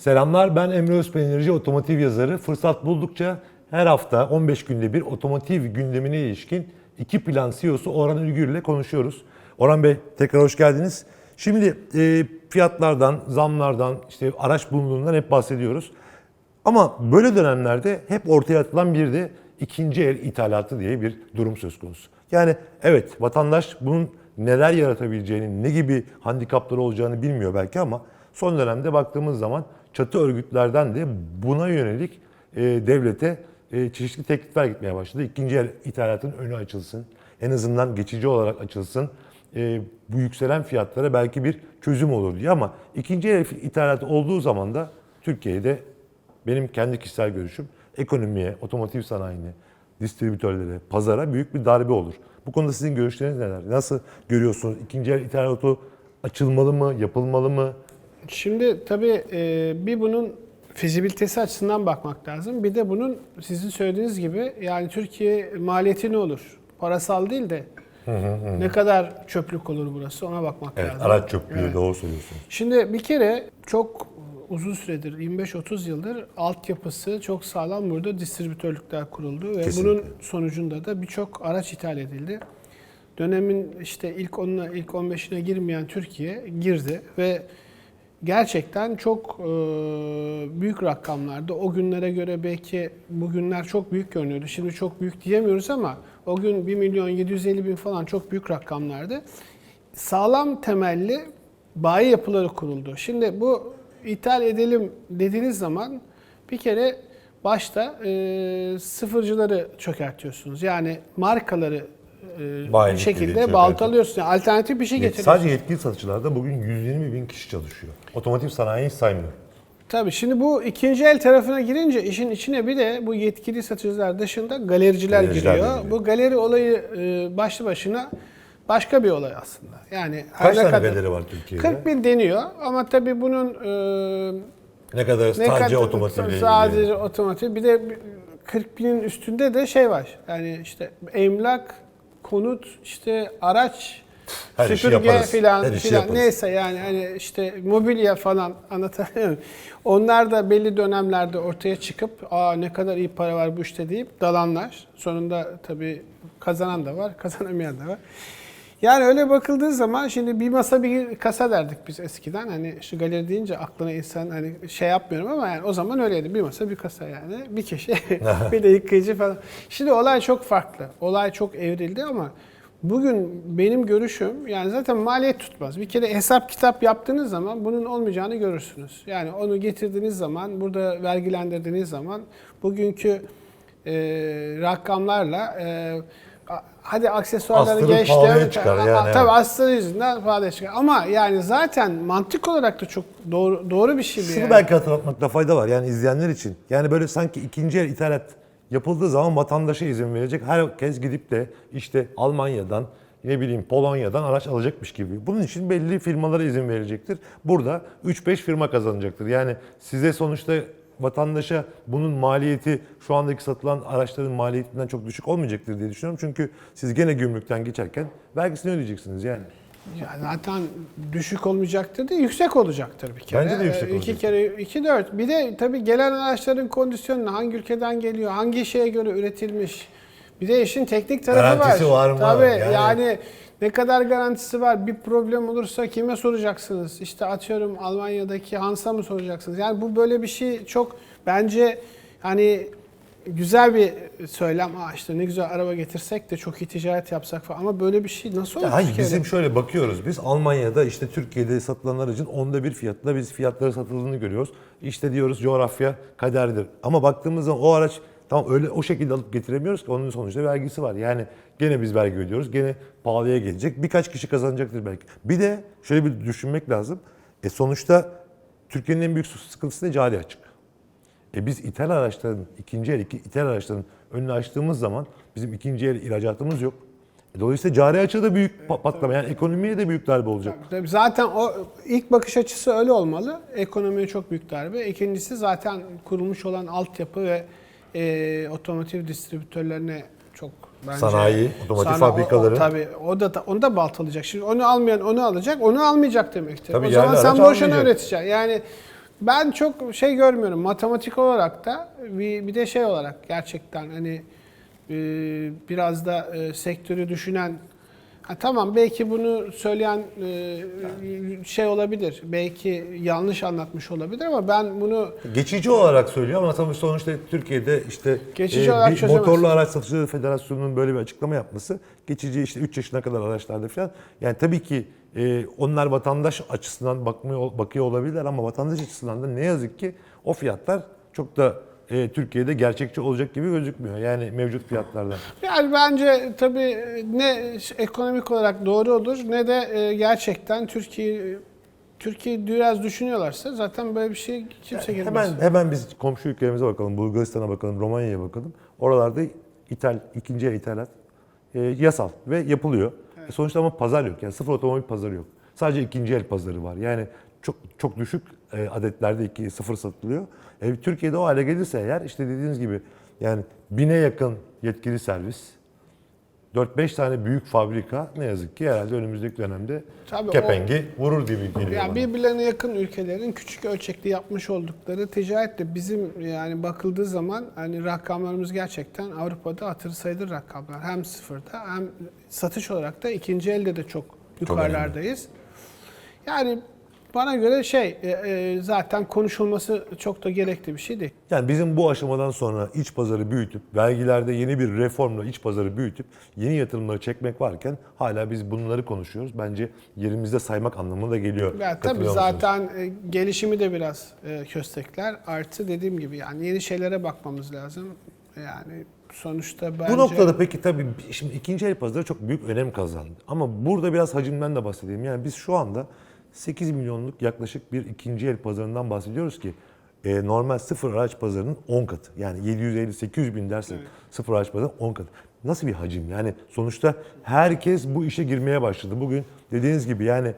Selamlar ben Emre Özpeynirci otomotiv yazarı. Fırsat buldukça her hafta 15 günde bir otomotiv gündemine ilişkin iki plan CEO'su Orhan Ülgür ile konuşuyoruz. Orhan Bey tekrar hoş geldiniz. Şimdi e, fiyatlardan, zamlardan, işte araç bulunduğundan hep bahsediyoruz. Ama böyle dönemlerde hep ortaya atılan bir de ikinci el ithalatı diye bir durum söz konusu. Yani evet vatandaş bunun neler yaratabileceğini, ne gibi handikapları olacağını bilmiyor belki ama son dönemde baktığımız zaman çatı örgütlerden de buna yönelik e, devlete e, çeşitli teklifler gitmeye başladı. İkinci el ithalatın önü açılsın, en azından geçici olarak açılsın. E, bu yükselen fiyatlara belki bir çözüm olur diye ama ikinci el ithalatı olduğu zaman da Türkiye'de benim kendi kişisel görüşüm ekonomiye, otomotiv sanayine, distribütörlere, pazara büyük bir darbe olur. Bu konuda sizin görüşleriniz neler? Nasıl görüyorsunuz? İkinci el ithalatı açılmalı mı, yapılmalı mı? Şimdi tabii e, bir bunun fizibilitesi açısından bakmak lazım. Bir de bunun sizin söylediğiniz gibi yani Türkiye maliyeti ne olur? Parasal değil de ne kadar çöplük olur burası ona bakmak Evet, lazım. araç çöplüğü Evet. doğru söylüyorsunuz. Şimdi bir kere çok uzun süredir 25-30 yıldır altyapısı çok sağlam burada distribütörlükler kuruldu ve Kesinlikle. bunun sonucunda da birçok araç ithal edildi. Dönemin işte ilk 10'una ilk 15'ine girmeyen Türkiye girdi ve gerçekten çok e, büyük rakamlarda o günlere göre belki bugünler çok büyük görünüyordu. Şimdi çok büyük diyemiyoruz ama o gün 1 milyon 750 bin falan çok büyük rakamlardı. Sağlam temelli bayi yapıları kuruldu. Şimdi bu ithal edelim dediğiniz zaman bir kere başta e, sıfırcıları çökertiyorsunuz. Yani markaları e, şekilde dediğin baltalıyorsunuz. Yani alternatif bir şey getiriyorsunuz. Sadece yetkili satıcılarda bugün 120 bin kişi çalışıyor. Otomotiv sanayiyi saymıyorum. Tabii şimdi bu ikinci el tarafına girince işin içine bir de bu yetkili satıcılar dışında galericiler, Galericiler giriyor. giriyor. Bu galeri olayı e, başlı başına başka bir olay aslında. Yani Kaç ne tane kadar- galeri var Türkiye'de? 40 bin deniyor ama tabii bunun e, Ne kadar ne sadece otomotivle sadece otomotiv bir de 40 binin üstünde de şey var. Yani işte emlak, konut, işte araç, Her işi süpürge yaparız. filan Her işi filan yaparız. neyse yani hani işte mobilya falan anlatabiliyor muyum? Onlar da belli dönemlerde ortaya çıkıp aa ne kadar iyi para var bu işte deyip dalanlar. Sonunda tabii kazanan da var, kazanamayan da var. Yani öyle bakıldığı zaman şimdi bir masa bir kasa derdik biz eskiden. Hani şu galeri deyince aklına insan hani şey yapmıyorum ama yani o zaman öyleydi. Bir masa bir kasa yani. Bir kişi bir de yıkayıcı falan. Şimdi olay çok farklı. Olay çok evrildi ama bugün benim görüşüm yani zaten maliyet tutmaz. Bir kere hesap kitap yaptığınız zaman bunun olmayacağını görürsünüz. Yani onu getirdiğiniz zaman, burada vergilendirdiğiniz zaman bugünkü e, rakamlarla e, hadi aksesuarları pahalıya çıkar yani, Tabii evet. yüzünden pahalıya çıkar. Ama yani zaten mantık olarak da çok doğru doğru bir şey Şunu yani. belki hatırlatmakta fayda var yani izleyenler için. Yani böyle sanki ikinci el ithalat yapıldığı zaman vatandaşa izin verecek. Herkes gidip de işte Almanya'dan ne bileyim Polonya'dan araç alacakmış gibi. Bunun için belli firmalara izin verilecektir. Burada 3-5 firma kazanacaktır. Yani size sonuçta vatandaşa bunun maliyeti şu andaki satılan araçların maliyetinden çok düşük olmayacaktır diye düşünüyorum. Çünkü siz gene gümrükten geçerken vergisini ödeyeceksiniz yani. Ya zaten düşük olmayacaktır değil, yüksek olacaktır bir kere. Bence de yüksek Ee, İki kere, iki dört. Bir de tabii gelen araçların kondisyonu hangi ülkeden geliyor, hangi şeye göre üretilmiş. Bir de işin teknik tarafı Garantisi var. var mı? Tabii Yani- yani... ne kadar garantisi var? Bir problem olursa kime soracaksınız? İşte atıyorum Almanya'daki Hans'a mı soracaksınız? Yani bu böyle bir şey çok bence hani güzel bir söylem. Aa işte ne güzel araba getirsek de çok iyi ticaret yapsak falan. Ama böyle bir şey nasıl olur? Ya hayır bizim şöyle bakıyoruz biz Almanya'da işte Türkiye'de satılan aracın onda bir fiyatla biz fiyatları satıldığını görüyoruz. İşte diyoruz coğrafya kaderdir. Ama baktığımız zaman o araç tamam öyle o şekilde alıp getiremiyoruz ki onun sonuçta vergisi var. Yani gene biz vergi ödüyoruz. Gene pahalıya gelecek. Birkaç kişi kazanacaktır belki. Bir de şöyle bir düşünmek lazım. E sonuçta Türkiye'nin en büyük sıkıntısı da cari açık. E biz ithal araçların, ikinci el iki- ithal araçların önünü açtığımız zaman bizim ikinci el ihracatımız yok. E Dolayısıyla cari açığa da büyük pa- patlama yani ekonomiye de büyük darbe olacak. Tabii zaten o ilk bakış açısı öyle olmalı. Ekonomiye çok büyük darbe. İkincisi zaten kurulmuş olan altyapı ve e, otomotiv distribütörlerine çok bence Sanayi, otomotiv Sana- fabrikaları. O, o, tabii o da onu da baltalayacak. Şimdi onu almayan onu alacak, onu almayacak demektir. Tabii o zaman yerli sen araç boşuna almayacak. üreteceksin. Yani Ben çok şey görmüyorum. Matematik olarak da bir, bir de şey olarak gerçekten hani e, biraz da e, sektörü düşünen ha, tamam belki bunu söyleyen e, şey olabilir. Belki yanlış anlatmış olabilir ama ben bunu Geçici olarak söylüyor ama tabii sonuçta Türkiye'de işte Geçici olarak bir motorlu araç satıcıları federasyonunun böyle bir açıklama yapması geçici işte 3 yaşına kadar araçlarda falan yani tabii ki e, onlar vatandaş açısından bakmıyor bakıyor olabilirler ama vatandaş açısından da ne yazık ki o fiyatlar çok da e, Türkiye'de gerçekçi olacak gibi gözükmüyor. Yani mevcut fiyatlardan. Yani bence tabii ne ekonomik olarak doğru olur ne de e, gerçekten Türkiye Türkiye biraz düşünüyorlarsa zaten böyle bir şey kimse girmez. Hemen hemen biz komşu ülkelerimize bakalım, Bulgaristan'a bakalım, Romanya'ya bakalım. Oralarda ithal, ikinci el ithalat e, yasal ve yapılıyor. E, sonuçta ama pazar yok. Yani sıfır otomobil pazarı yok. Sadece ikinci el pazarı var. Yani çok çok düşük e, adetlerde iki sıfır satılıyor. E, Türkiye'de o hale gelirse eğer işte dediğiniz gibi yani bine yakın yetkili servis, 4-5 tane büyük fabrika ne yazık ki herhalde önümüzdeki dönemde Tabii o- kepengi vurur gibi geliyor Yani bana. birbirlerine yakın ülkelerin küçük ölçekli yapmış oldukları ticaretle bizim yani bakıldığı zaman hani rakamlarımız gerçekten Avrupa'da hatır sayılır rakamlar. Hem sıfırda hem satış olarak da ikinci elde de çok yukarılardayız. Yani bana göre şey e, e, zaten konuşulması çok da gerekli bir şey değil. Yani bizim bu aşamadan sonra iç pazarı büyütüp, vergilerde yeni bir reformla iç pazarı büyütüp yeni yatırımları çekmek varken hala biz bunları konuşuyoruz. Bence yerimizde saymak anlamına da geliyor. Ya tabii zaten e, gelişimi de biraz e, köstekler. Artı dediğim gibi yani yeni şeylere bakmamız lazım. Yani sonuçta bence... Bu noktada peki tabii şimdi ikinci el pazarı çok büyük önem kazandı. Ama burada biraz hacimden de bahsedeyim. Yani biz şu anda 8 milyonluk yaklaşık bir ikinci el pazarından bahsediyoruz ki e, normal sıfır araç pazarının 10 katı. Yani 750-800 bin dersek sıfır araç pazarının 10 katı. Nasıl bir hacim? Yani sonuçta herkes bu işe girmeye başladı. Bugün dediğiniz gibi yani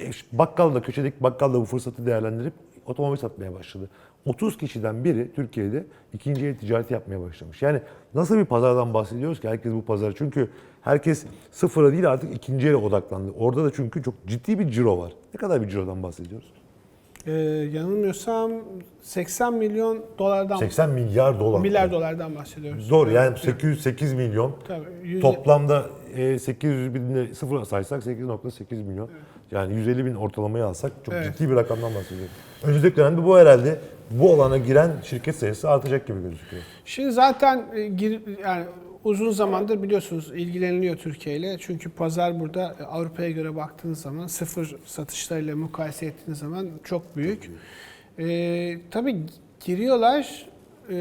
e, bakkal da köşedeki bakkal da bu fırsatı değerlendirip otomobil satmaya başladı. 30 kişiden biri Türkiye'de ikinci el ticareti yapmaya başlamış. Yani nasıl bir pazardan bahsediyoruz ki herkes bu pazar? Çünkü herkes sıfıra değil artık ikinci ele odaklandı. Orada da çünkü çok ciddi bir ciro var. Ne kadar bir cirodan bahsediyoruz? Ee, yanılmıyorsam 80 milyon dolardan 80 milyar dolar. milyar dolardan bahsediyoruz. Doğru yani 808 milyon. Tabii, yüz- Toplamda e, 800 bin sıfır saysak 8.8 milyon. Yani 150 bin ortalamayı alsak çok Evet. ciddi bir rakamdan bahsediyoruz. Önümüzdeki dönemde bu herhalde bu alana giren şirket sayısı artacak gibi gözüküyor. Şimdi zaten e, yani uzun zamandır biliyorsunuz ilgileniliyor Türkiye ile. Çünkü pazar burada e, Avrupa'ya göre baktığınız zaman sıfır satışlarıyla mukayese ettiğiniz zaman çok büyük. Ee, tabii giriyorlar, e,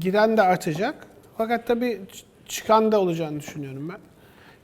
giren de artacak. Fakat tabii çıkan da olacağını düşünüyorum ben.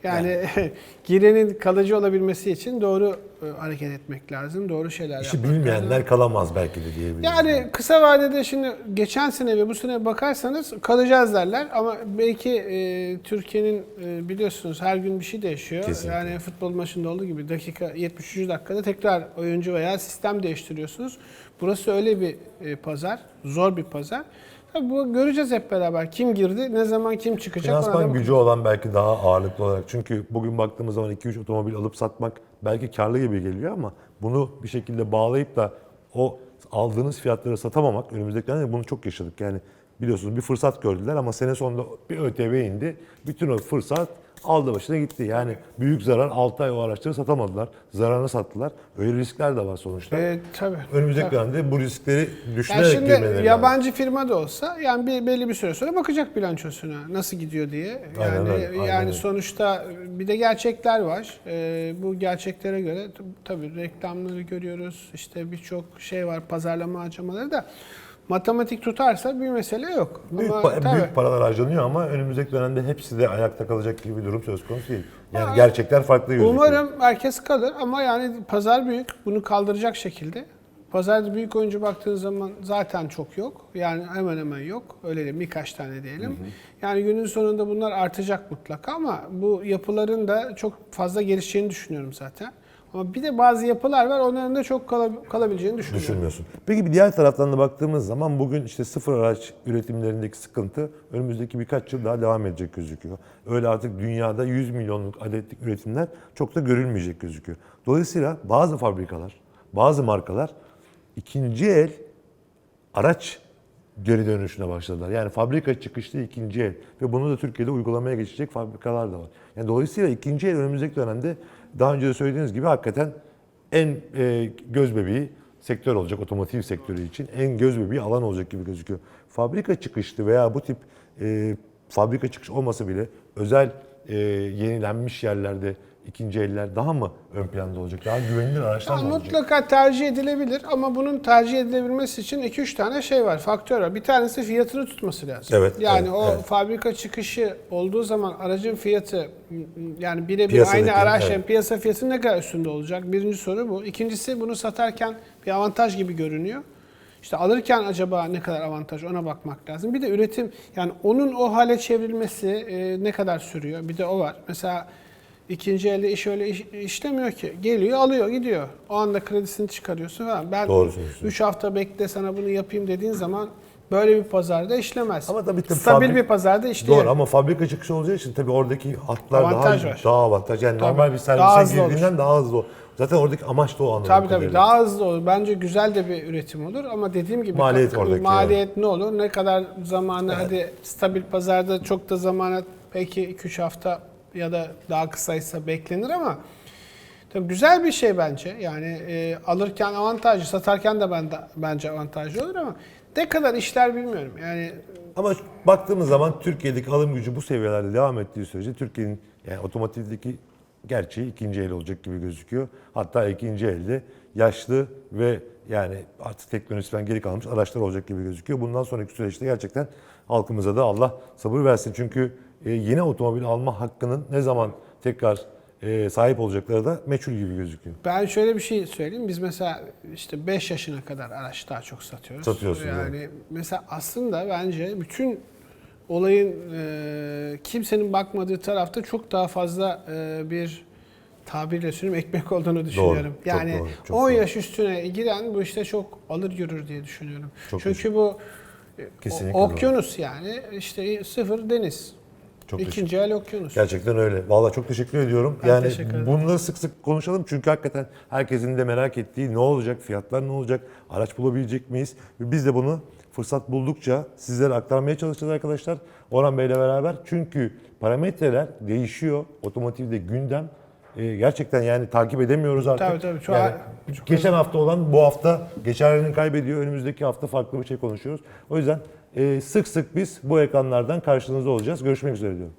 Yani girenin kalıcı olabilmesi için doğru e, hareket etmek lazım, doğru şeyler İşi yapmak lazım. bilmeyenler kalamaz belki de diyebiliriz. Yani kısa vadede şimdi geçen sene ve bu sene bakarsanız kalacağız derler ama belki e, Türkiye'nin e, biliyorsunuz her gün bir şey değişiyor. Kesinlikle. Yani futbol maçında olduğu gibi dakika 73 dakikada tekrar oyuncu veya sistem değiştiriyorsunuz. Burası öyle bir e, pazar, zor bir pazar. Tabii bu göreceğiz hep beraber. Kim girdi, ne zaman kim çıkacak. Finansman gücü olan belki daha ağırlıklı olarak. Çünkü bugün baktığımız zaman 2-3 otomobil alıp satmak belki karlı gibi geliyor ama bunu bir şekilde bağlayıp da o aldığınız fiyatları satamamak önümüzdeki dönemde bunu çok yaşadık. Yani biliyorsunuz bir fırsat gördüler ama sene sonunda bir ÖTV indi. Bütün o fırsat aldı başına gitti. Yani büyük zarar 6 ay o araçları satamadılar. Zararını sattılar. Öyle riskler de var sonuçta. E, tabii. Önümüzdeki Tabii. dönemde bu riskleri Yani düşünerek şimdi girmeleri lazım. yabancı firma da olsa yani bir belli bir süre sonra bakacak bilançosuna nasıl gidiyor diye. Yani Aynen aynen yani sonuçta bir de gerçekler var. Ee, bu gerçeklere göre tabii reklamları görüyoruz. İşte birçok şey var pazarlama harcamaları da matematik tutarsa bir mesele yok. Büyük, Ama pa- tabii. büyük paralar harcanıyor ama önümüzdeki dönemde hepsi de ayakta kalacak gibi bir durum söz konusu değil. Yani Aa, gerçekler farklı gözüküyor. Umarım herkes kalır ama yani pazar büyük. Bunu kaldıracak şekilde. Pazarda büyük oyuncu baktığınız zaman zaten çok yok. Yani hemen hemen yok. Öyle de birkaç tane diyelim. Yani günün sonunda bunlar artacak mutlaka ama bu yapıların da çok fazla gelişeceğini düşünüyorum zaten. Ama bir de bazı yapılar var onların da çok kala- kalabileceğini düşünüyorum. Düşünmüyorsun. Peki bir diğer taraftan da baktığımız zaman bugün işte sıfır araç üretimlerindeki sıkıntı önümüzdeki birkaç yıl daha devam edecek gözüküyor. Öyle artık dünyada 100 milyonluk adetlik üretimler çok da görülmeyecek gözüküyor. Dolayısıyla bazı fabrikalar, bazı markalar ikinci el araç geri dönüşüne başladılar. Yani fabrika çıkışlı ikinci el ve bunu da Türkiye'de uygulamaya geçecek fabrikalar da var. Yani dolayısıyla ikinci el önümüzdeki dönemde daha önce de söylediğiniz gibi hakikaten en e, göz bebeği sektör olacak otomotiv sektörü için en göz bebeği alan olacak gibi gözüküyor. Fabrika çıkışlı veya bu tip e, fabrika çıkış olmasa bile özel e, yenilenmiş yerlerde ikinci eller daha mı ön planda olacak? Daha güvenilir araçlar Ya mı olacak? mutlaka tercih edilebilir ama bunun tercih edilebilmesi için 2-3 tane şey var, faktör var. Bir tanesi fiyatını tutması lazım. Evet, Yani evet, o evet. fabrika çıkışı olduğu zaman aracın fiyatı yani birebir aynı araçların evet. piyasa fiyatı ne kadar üstünde olacak? Birinci soru bu. İkincisi bunu satarken bir avantaj gibi görünüyor. İşte alırken acaba ne kadar avantaj ona bakmak lazım. Bir de üretim yani onun o hale çevrilmesi e, ne kadar sürüyor? Bir de o var. Mesela ikinci elde iş öyle iş- işlemiyor ki. Geliyor alıyor gidiyor. O anda kredisini çıkarıyorsun falan. Ben Doğru söylüyorsun. 3 hafta bekle sana bunu yapayım dediğin zaman böyle bir pazarda işlemez. Ama tabii tabii Stabil bir pazarda işleyemez. Doğru ama fabrika çıkışı olacağı için tabii oradaki hatlar Avantaj daha var. daha avantaj. Yani Tabii. normal bir servise olur. girdiğinden daha hızlı. o. Zaten oradaki amaç da o anlamda. Tabii tabii daha hızlı olur. Bence güzel de bir üretim olur ama dediğim gibi Maliyet ka- oradaki, maliyet ne olur? Ne kadar zamanı hadi stabil pazarda çok da zamana belki 2-3 hafta ya da daha kısaysa beklenir ama tabii güzel bir şey bence. Yani e, alırken avantajlı, satarken de ben bence avantajlı olur ama ne kadar işler bilmiyorum. Yani Ama baktığımız zaman Türkiye'deki alım gücü bu seviyelerde devam ettiği sürece Türkiye'nin yani otomotivdeki gerçeği ikinci el olacak gibi gözüküyor. Hatta ikinci elde yaşlı ve yani artık teknolojiden geri kalmış araçlar olacak gibi gözüküyor. Bundan sonraki süreçte gerçekten halkımıza da Allah sabır versin. Çünkü e, yeni otomobil alma hakkının ne zaman tekrar e, sahip olacakları da meçhul gibi gözüküyor. Ben şöyle bir şey söyleyeyim. Biz mesela işte 5 yaşına kadar araç daha çok satıyoruz. Satıyorsunuz, Yani mesela aslında bence bütün olayın e, kimsenin bakmadığı tarafta çok daha fazla e, bir tabirle söyleyeyim ekmek olduğunu düşünüyorum. çok yani doğru, çok 10 doğru. yaş üstüne giren bu işte çok alır yürür diye düşünüyorum. Çok Çünkü bu e, Kesinlikle o- doğru. okyanus yani işte sıfır deniz. Çok İkinci el okyanus. Gerçekten öyle. Vallahi çok teşekkür ediyorum. Ben yani teşekkür ederim. bunları sık sık konuşalım çünkü hakikaten herkesin de merak ettiği ne olacak, fiyatlar ne olacak, araç bulabilecek miyiz? Ve biz de bunu fırsat buldukça sizlere aktarmaya çalışacağız arkadaşlar. Orhan Bey'le beraber. Çünkü parametreler değişiyor. Otomotivde gündem e, gerçekten yani takip edemiyoruz artık. Tabii, tabii. Çok- Yani çok geçen hafta olan bu hafta geçerlerini kaybediyor. Önümüzdeki hafta farklı bir şey konuşuyoruz. O yüzden sık sık biz bu ekranlardan karşınızda olacağız. Görüşmek üzere diyorum.